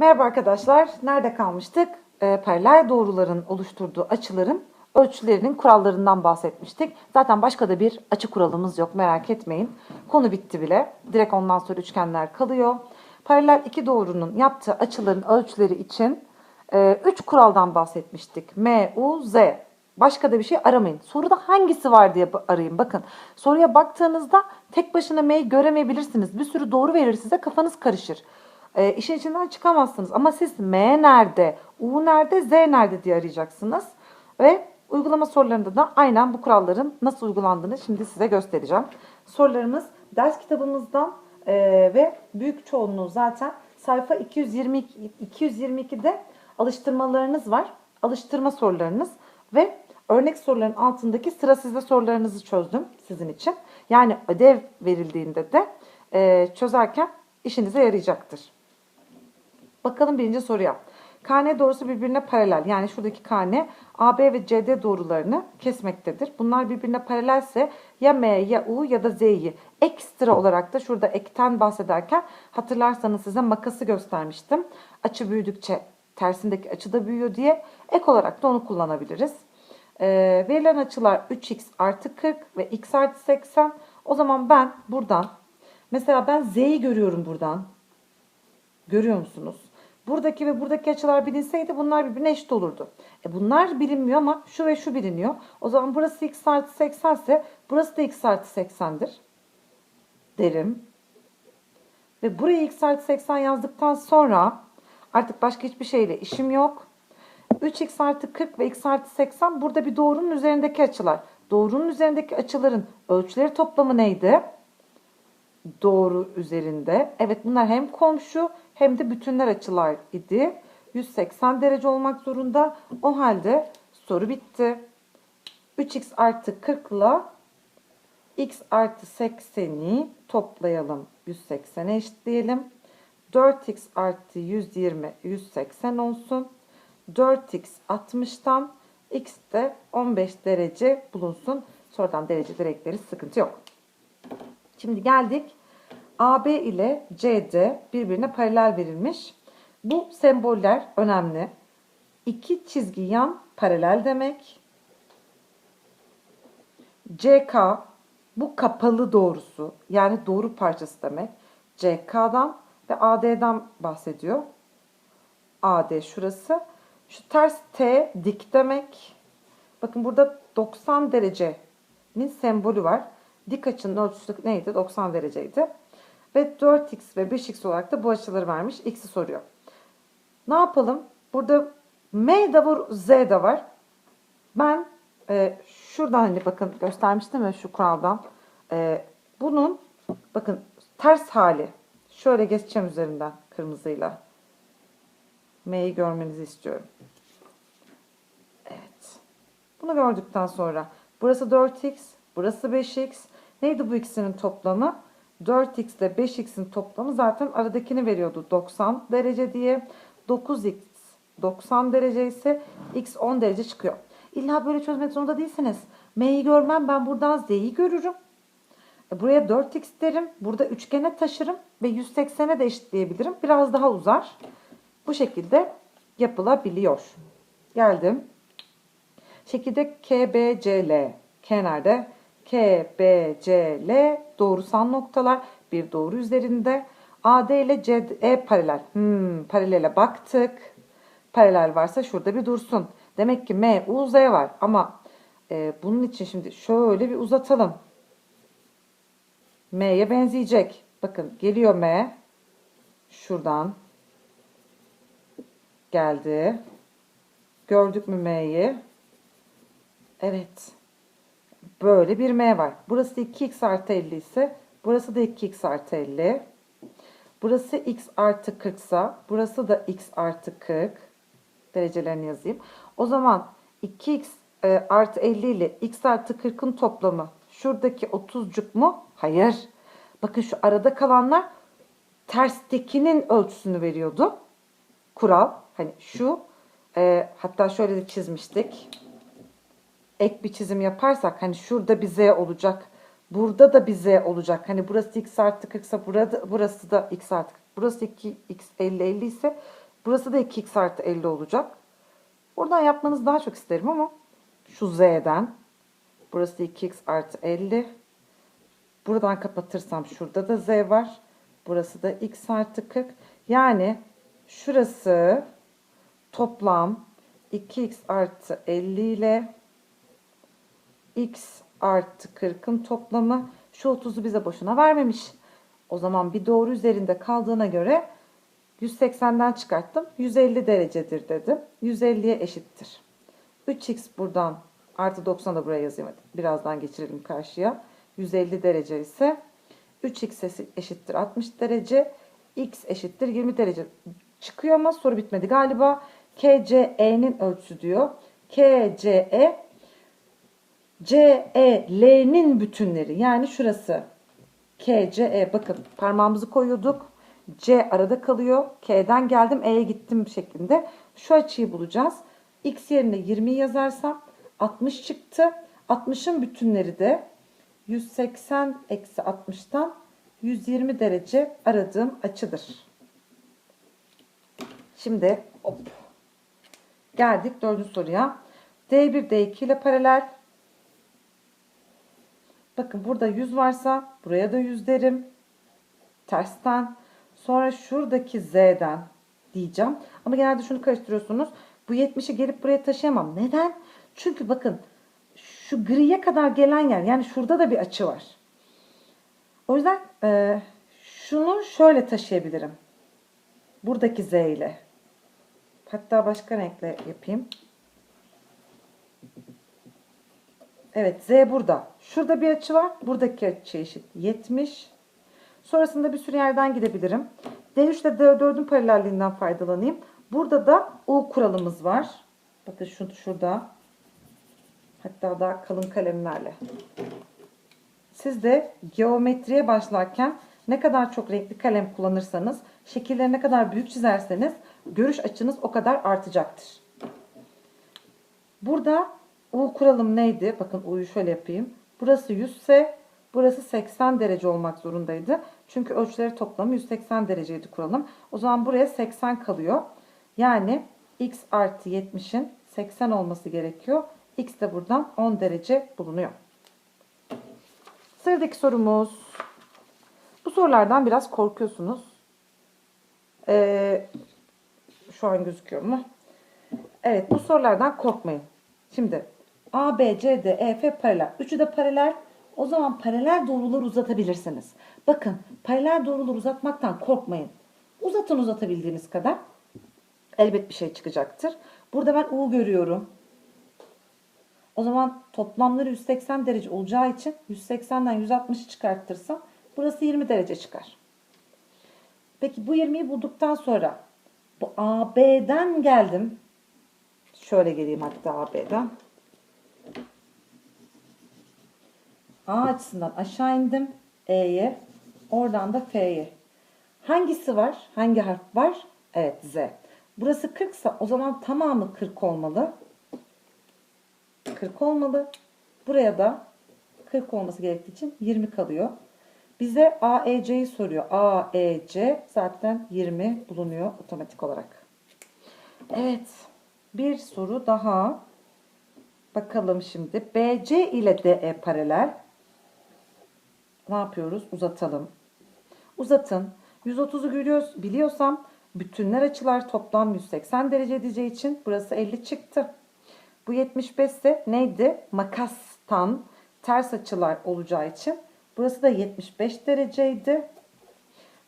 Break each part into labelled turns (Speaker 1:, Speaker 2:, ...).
Speaker 1: Merhaba arkadaşlar. Nerede kalmıştık? Ee, paralel doğruların oluşturduğu açıların ölçülerinin kurallarından bahsetmiştik. Zaten başka da bir açı kuralımız yok merak etmeyin. Konu bitti bile. Direkt ondan sonra üçgenler kalıyor. Paralel iki doğrunun yaptığı açıların ölçüleri için 3 kuraldan bahsetmiştik. M, U, Z. Başka da bir şey aramayın. Soruda hangisi var diye arayın. Bakın soruya baktığınızda tek başına M'yi göremeyebilirsiniz. Bir sürü doğru verir size kafanız karışır. E, işin içinden çıkamazsınız. Ama siz M nerede, U nerede, Z nerede diye arayacaksınız. Ve uygulama sorularında da aynen bu kuralların nasıl uygulandığını şimdi size göstereceğim. Sorularımız ders kitabımızdan e, ve büyük çoğunluğu zaten sayfa 222, 222'de alıştırmalarınız var. Alıştırma sorularınız ve örnek soruların altındaki sıra sizde sorularınızı çözdüm sizin için. Yani ödev verildiğinde de e, çözerken işinize yarayacaktır. Bakalım birinci soruya. KN doğrusu birbirine paralel. Yani şuradaki KN AB ve CD doğrularını kesmektedir. Bunlar birbirine paralelse ya M ya U ya da Z'yi ekstra olarak da şurada ekten bahsederken hatırlarsanız size makası göstermiştim. Açı büyüdükçe tersindeki açı da büyüyor diye ek olarak da onu kullanabiliriz. Ee, verilen açılar 3x artı 40 ve x artı 80. O zaman ben buradan mesela ben Z'yi görüyorum buradan. Görüyor musunuz? Buradaki ve buradaki açılar bilinseydi bunlar birbirine eşit olurdu. E bunlar bilinmiyor ama şu ve şu biliniyor. O zaman burası x artı 80 ise burası da x artı 80'dir. Derim. Ve buraya x artı 80 yazdıktan sonra artık başka hiçbir şeyle işim yok. 3x artı 40 ve x artı 80 burada bir doğrunun üzerindeki açılar. Doğrunun üzerindeki açıların ölçüleri toplamı neydi? doğru üzerinde. Evet bunlar hem komşu hem de bütünler açılar idi. 180 derece olmak zorunda. O halde soru bitti. 3x artı 40 ile x artı 80'i toplayalım. 180'e eşitleyelim. 4x artı 120 180 olsun. 4x 60'tan x de 15 derece bulunsun. Sonradan derece direkleri sıkıntı yok. Şimdi geldik. AB ile CD birbirine paralel verilmiş. Bu semboller önemli. İki çizgi yan paralel demek. CK bu kapalı doğrusu yani doğru parçası demek. CK'dan ve AD'den bahsediyor. AD şurası. Şu ters T dik demek. Bakın burada 90 derecenin sembolü var. Dik açının ölçüsü neydi? 90 dereceydi. Ve 4x ve 5x olarak da bu açıları vermiş. X'i soruyor. Ne yapalım? Burada M de var, Z de var. Ben e, şuradan hani bakın göstermiştim ya şu kuraldan. E, bunun bakın ters hali. Şöyle geçeceğim üzerinden kırmızıyla. M'yi görmenizi istiyorum. Evet. Bunu gördükten sonra burası 4x, burası 5x. Neydi bu ikisinin toplamı? 4x ile 5x'in toplamı zaten aradakini veriyordu 90 derece diye. 9x 90 derece ise x 10 derece çıkıyor. İlla böyle çözmek zorunda değilsiniz. M'yi görmem ben buradan z'yi görürüm. E, Buraya 4x derim. Burada üçgene taşırım ve 180'e de eşitleyebilirim. Biraz daha uzar. Bu şekilde yapılabiliyor. Geldim. Şekilde KBCL. K nerede? K, B, C, L doğrusal noktalar. Bir doğru üzerinde. AD ile CE paralel. Hmm, paralele baktık. Paralel varsa şurada bir dursun. Demek ki M, U, Z var. Ama e, bunun için şimdi şöyle bir uzatalım. M'ye benzeyecek. Bakın geliyor M. Şuradan. Geldi. Gördük mü M'yi? Evet. Böyle bir M var. Burası 2x artı 50 ise burası da 2x artı 50. Burası x artı 40 ise burası da x artı 40. Derecelerini yazayım. O zaman 2x e, artı 50 ile x artı 40'ın toplamı şuradaki 30'cuk mu? Hayır. Bakın şu arada kalanlar terstekinin ölçüsünü veriyordu. Kural. Hani şu e, hatta şöyle de çizmiştik ek bir çizim yaparsak hani şurada bir z olacak. Burada da bir z olacak. Hani burası x artı 40 ise burada, burası da x artı 40. Burası 2 x 50 50 ise Burası da 2x artı 50 olacak. Buradan yapmanızı daha çok isterim ama şu z'den burası 2x artı 50. Buradan kapatırsam şurada da z var. Burası da x artı 40. Yani şurası toplam 2x artı 50 ile x artı 40'ın toplamı şu 30'u bize boşuna vermemiş. O zaman bir doğru üzerinde kaldığına göre 180'den çıkarttım. 150 derecedir dedim. 150'ye eşittir. 3x buradan artı 90 da buraya yazayım. Birazdan geçirelim karşıya. 150 derece ise 3x eşittir 60 derece. x eşittir 20 derece. Çıkıyor ama soru bitmedi galiba. KCE'nin ölçüsü diyor. KCE CEL'nin bütünleri yani şurası KCE bakın parmağımızı koyuyorduk. C arada kalıyor. K'den geldim E'ye gittim şeklinde. Şu açıyı bulacağız. X yerine 20 yazarsam 60 çıktı. 60'ın bütünleri de 180 eksi 60'tan 120 derece aradığım açıdır. Şimdi hop. Geldik dördüncü soruya. D1 D2 ile paralel. Bakın burada 100 varsa buraya da 100 derim. Tersten. Sonra şuradaki Z'den diyeceğim. Ama genelde şunu karıştırıyorsunuz. Bu 70'i gelip buraya taşıyamam. Neden? Çünkü bakın şu griye kadar gelen yer yani şurada da bir açı var. O yüzden e, şunu şöyle taşıyabilirim. Buradaki Z ile. Hatta başka renkle yapayım. Evet Z burada. Şurada bir açı var. Buradaki açı eşit 70. Sonrasında bir sürü yerden gidebilirim. D3 ile D4'ün paralelliğinden faydalanayım. Burada da U kuralımız var. Bakın şu, şurada. Hatta daha kalın kalemlerle. Siz de geometriye başlarken ne kadar çok renkli kalem kullanırsanız, şekilleri ne kadar büyük çizerseniz görüş açınız o kadar artacaktır. Burada U kuralım neydi? Bakın U'yu şöyle yapayım. Burası 100 ise burası 80 derece olmak zorundaydı. Çünkü ölçüleri toplamı 180 dereceydi kuralım. O zaman buraya 80 kalıyor. Yani x artı 70'in 80 olması gerekiyor. x de buradan 10 derece bulunuyor. Sıradaki sorumuz. Bu sorulardan biraz korkuyorsunuz. Ee, şu an gözüküyor mu? Evet bu sorulardan korkmayın. Şimdi A, B, C, D, E, F paralel. Üçü de paralel. O zaman paralel doğruları uzatabilirsiniz. Bakın paralel doğruları uzatmaktan korkmayın. Uzatın uzatabildiğiniz kadar. Elbet bir şey çıkacaktır. Burada ben U görüyorum. O zaman toplamları 180 derece olacağı için 180'den 160'ı çıkartırsam burası 20 derece çıkar. Peki bu 20'yi bulduktan sonra bu AB'den geldim. Şöyle geleyim hatta AB'den. A açısından aşağı indim. E'ye. Oradan da F'ye. Hangisi var? Hangi harf var? Evet Z. Burası 40 ise o zaman tamamı 40 olmalı. 40 olmalı. Buraya da 40 olması gerektiği için 20 kalıyor. Bize AEC'yi soruyor. AEC zaten 20 bulunuyor otomatik olarak. Evet. Bir soru daha. Bakalım şimdi. BC ile DE paralel. Ne yapıyoruz? Uzatalım. Uzatın. 130'u biliyorsam bütünler açılar toplam 180 derece edeceği için burası 50 çıktı. Bu 75 ise neydi? Makastan ters açılar olacağı için burası da 75 dereceydi.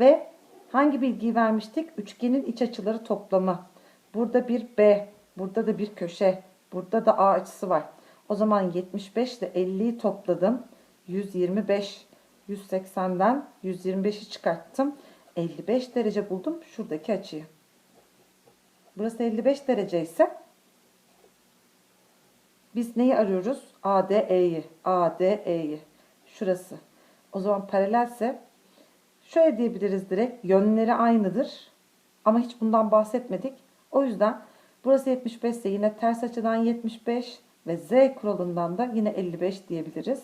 Speaker 1: Ve hangi bilgiyi vermiştik? Üçgenin iç açıları toplamı. Burada bir B, burada da bir köşe, burada da A açısı var. O zaman 75 ile 50'yi topladım. 125. 180'den 125'i çıkarttım. 55 derece buldum şuradaki açıyı. Burası 55 derece ise biz neyi arıyoruz? ADE'yi. ADE'yi. Şurası. O zaman paralelse şöyle diyebiliriz direkt. Yönleri aynıdır. Ama hiç bundan bahsetmedik. O yüzden burası 75 ise yine ters açıdan 75 ve Z kuralından da yine 55 diyebiliriz.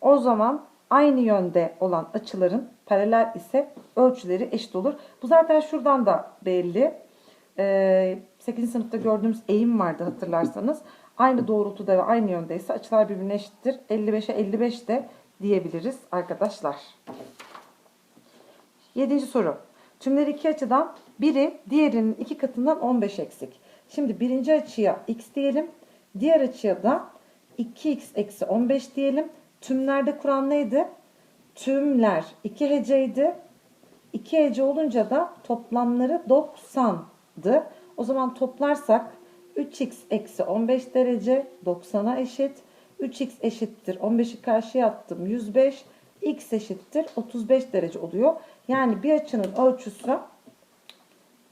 Speaker 1: O zaman aynı yönde olan açıların paralel ise ölçüleri eşit olur. Bu zaten şuradan da belli. e, 8. sınıfta gördüğümüz eğim vardı hatırlarsanız. Aynı doğrultuda ve aynı yöndeyse açılar birbirine eşittir. 55'e 55 de diyebiliriz arkadaşlar. Yedinci soru. Tümleri iki açıdan biri diğerinin iki katından 15 eksik. Şimdi birinci açıya x diyelim. Diğer açıya da 2x eksi 15 diyelim. Tümlerde kural neydi? Tümler 2 heceydi. 2 hece olunca da toplamları 90'dı. O zaman toplarsak 3x eksi 15 derece 90'a eşit. 3x eşittir 15'i karşıya attım 105. x eşittir 35 derece oluyor. Yani bir açının ölçüsü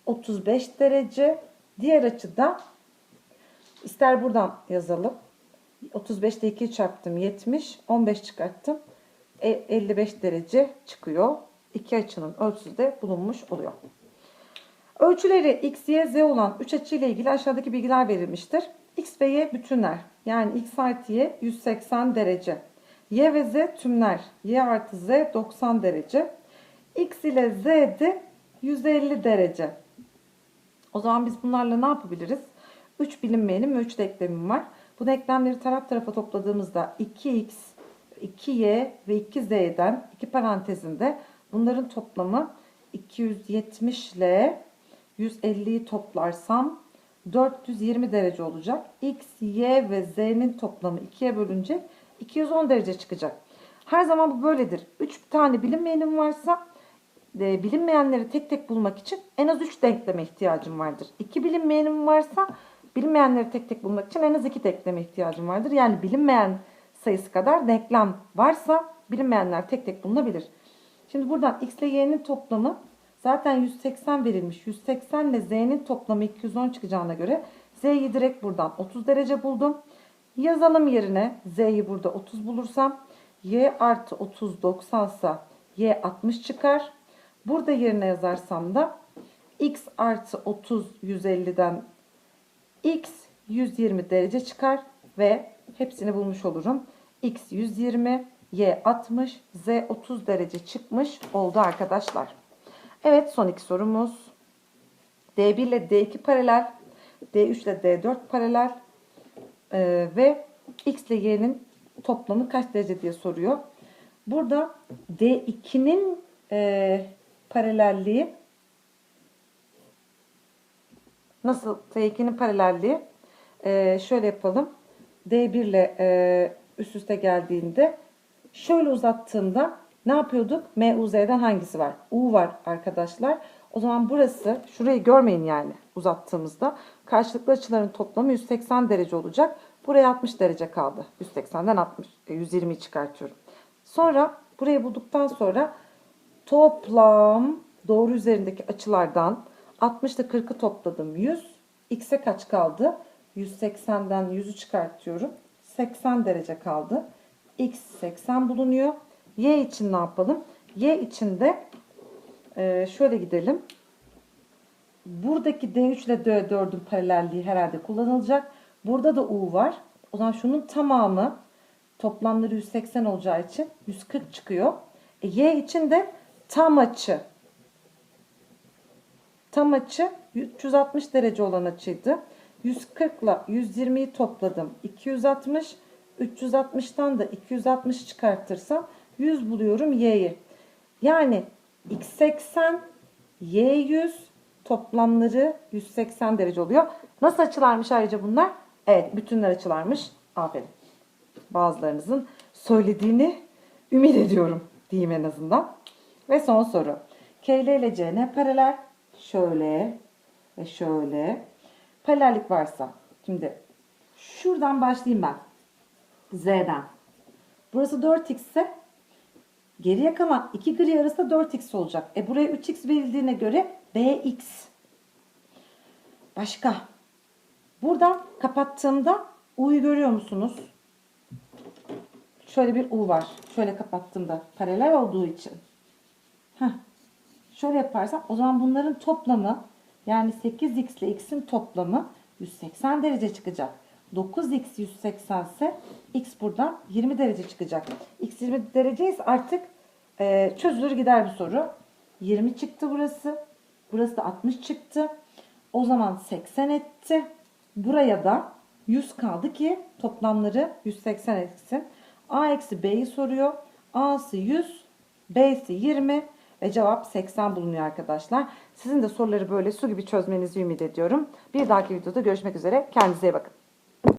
Speaker 1: 35 derece. Diğer açıda ister buradan yazalım. 35'te 2 çarptım 70. 15 çıkarttım. E, 55 derece çıkıyor. İki açının ölçüsü de bulunmuş oluyor. Ölçüleri x, y, z olan 3 açı ile ilgili aşağıdaki bilgiler verilmiştir. x ve y bütünler. Yani x artı y 180 derece. y ve z tümler. y artı z 90 derece. x ile z de 150 derece. O zaman biz bunlarla ne yapabiliriz? 3 bilinmeyenim ve 3 denklemim var. Bu denklemleri taraf tarafa topladığımızda 2x, 2y ve 2z'den iki parantezinde bunların toplamı 270 ile 150'yi toplarsam 420 derece olacak. X, Y ve Z'nin toplamı 2'ye bölünecek. 210 derece çıkacak. Her zaman bu böyledir. 3 tane bilinmeyenim varsa e, bilinmeyenleri tek tek bulmak için en az 3 denkleme ihtiyacım vardır. 2 bilinmeyenim varsa bilinmeyenleri tek tek bulmak için en az 2 denkleme ihtiyacım vardır. Yani bilinmeyen sayısı kadar denklem varsa bilinmeyenler tek tek bulunabilir. Şimdi buradan x ile y'nin toplamı zaten 180 verilmiş. 180 ile z'nin toplamı 210 çıkacağına göre z'yi direkt buradan 30 derece buldum. Yazalım yerine z'yi burada 30 bulursam y artı 30 90 ise y 60 çıkar. Burada yerine yazarsam da x artı 30 150'den x 120 derece çıkar ve hepsini bulmuş olurum. x 120, y 60, z 30 derece çıkmış oldu arkadaşlar. Evet son iki sorumuz. D1 ile D2 paralel, D3 ile D4 paralel ee, ve x ile y'nin toplamı kaç derece diye soruyor. Burada D2'nin e, paralelliği nasıl D2'nin paralelliği e, şöyle yapalım. D1 ile e, üst üste geldiğinde şöyle uzattığımda ne yapıyorduk? M, U, hangisi var? U var arkadaşlar. O zaman burası şurayı görmeyin yani uzattığımızda karşılıklı açıların toplamı 180 derece olacak. Buraya 60 derece kaldı. 180'den 60, 120'yi çıkartıyorum. Sonra burayı bulduktan sonra toplam doğru üzerindeki açılardan 60 ile 40'ı topladım 100. X'e kaç kaldı? 180'den 100'ü çıkartıyorum. 80 derece kaldı. X 80 bulunuyor. Y için ne yapalım? Y için de e, şöyle gidelim. Buradaki D3 ile D4'ün paralelliği herhalde kullanılacak. Burada da U var. O zaman şunun tamamı toplamları 180 olacağı için 140 çıkıyor. E, y için de tam açı. Tam açı 360 derece olan açıydı. 140 ile 120'yi topladım. 260. 360'tan da 260 çıkartırsam 100 buluyorum y'yi. Yani x 80, y 100 toplamları 180 derece oluyor. Nasıl açılarmış ayrıca bunlar? Evet bütünler açılarmış. Aferin. Bazılarınızın söylediğini ümit ediyorum diyeyim en azından. Ve son soru. KL ile CN paralel. Şöyle ve şöyle. Paralellik varsa. Şimdi şuradan başlayayım ben. Z'den. Burası 4x ise geriye kalan iki gri arasında 4x olacak. E buraya 3x verildiğine göre bx. Başka. Buradan kapattığımda u'yu görüyor musunuz? Şöyle bir u var. Şöyle kapattığımda paralel olduğu için. Heh. Şöyle yaparsam o zaman bunların toplamı yani 8x ile x'in toplamı 180 derece çıkacak. 9x 180 ise x buradan 20 derece çıkacak. x 20 derece ise artık e, çözülür gider bu soru. 20 çıktı burası. Burası da 60 çıktı. O zaman 80 etti. Buraya da 100 kaldı ki toplamları 180 etsin. A eksi B'yi soruyor. A'sı 100, B'si 20 ve cevap 80 bulunuyor arkadaşlar. Sizin de soruları böyle su gibi çözmenizi ümit ediyorum. Bir dahaki videoda görüşmek üzere. Kendinize iyi bakın.